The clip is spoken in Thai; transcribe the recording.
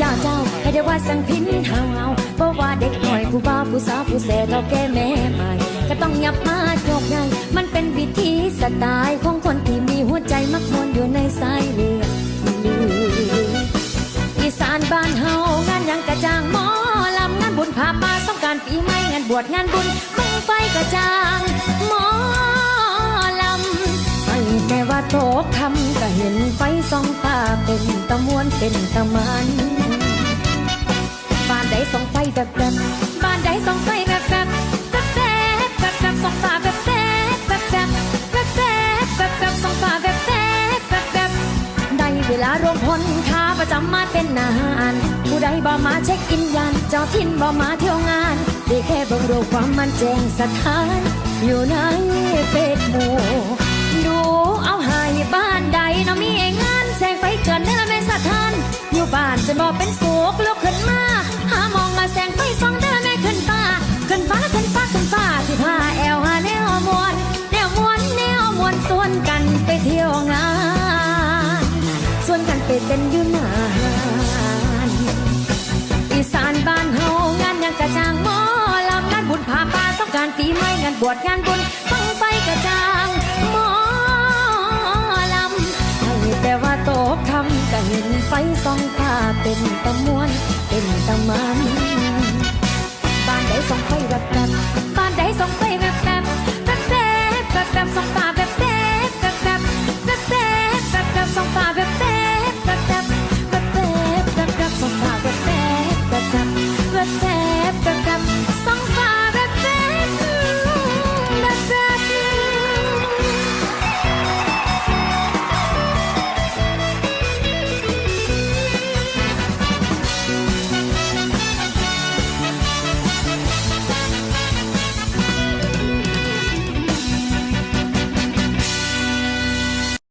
จ้าเจ้าให้ได้ว่าสังพินเฮาเฮาเพราะว่าเด็กหน่อยผู้บ่าวผู้สาวผู้แส่เท่าแก่แม่ใหม่ ก็ต้องยับมาโยกใหญ่มันเป็นวิธีสไตล์ของคนที่มีหัวใจมักมวนอยู่ในสายเลือดอีสานบ้านเฮางานยังกระจ่างหมอลำงานบุญพาปาสงการปีใหม่งานบวชงานบุญบังไฟกระจ่างหมอลำไม่แต่ว่าโตคำก็เห็นไฟส่องฟ้าเป็นตะมวนเป็นตะมัน ส่องไฟแบบแบบบ้านใดส่องไฟแบบแบบแบบแบบแบบแบบส่องฟ้าแบบแบบแบบแบบแบบแบบแบบแบบส่องฟ้าแบบแบบแบบแบบได้เวลารวมพลค้าประจำมาเป็นนานผู้ใดบ่มาเช็คอินยันเจ้าทินบ่มาเที่ยวงานได้แค่บิ่งรูความมันแจ้งสถาน อยู่ในเฟซบุ๊กดูเอาใหายบ้านใดเนาะมีงานแสงไฟเกินเด้อแม่สถานอยู่บ้านจะบอกเป็นสุกล ไปเต้นอยู่นานอีสานบ้านเฮางานยังกระจ่างหมอลำงานบุญพาป่าสงการปีใหม่งานบวชงานบุญฟังไฟกระจ่างหมอลำให้แต่ว่าโตคำก็เห็นไฟส่องฟ้าเป็นตะมวนเป็นตะมัน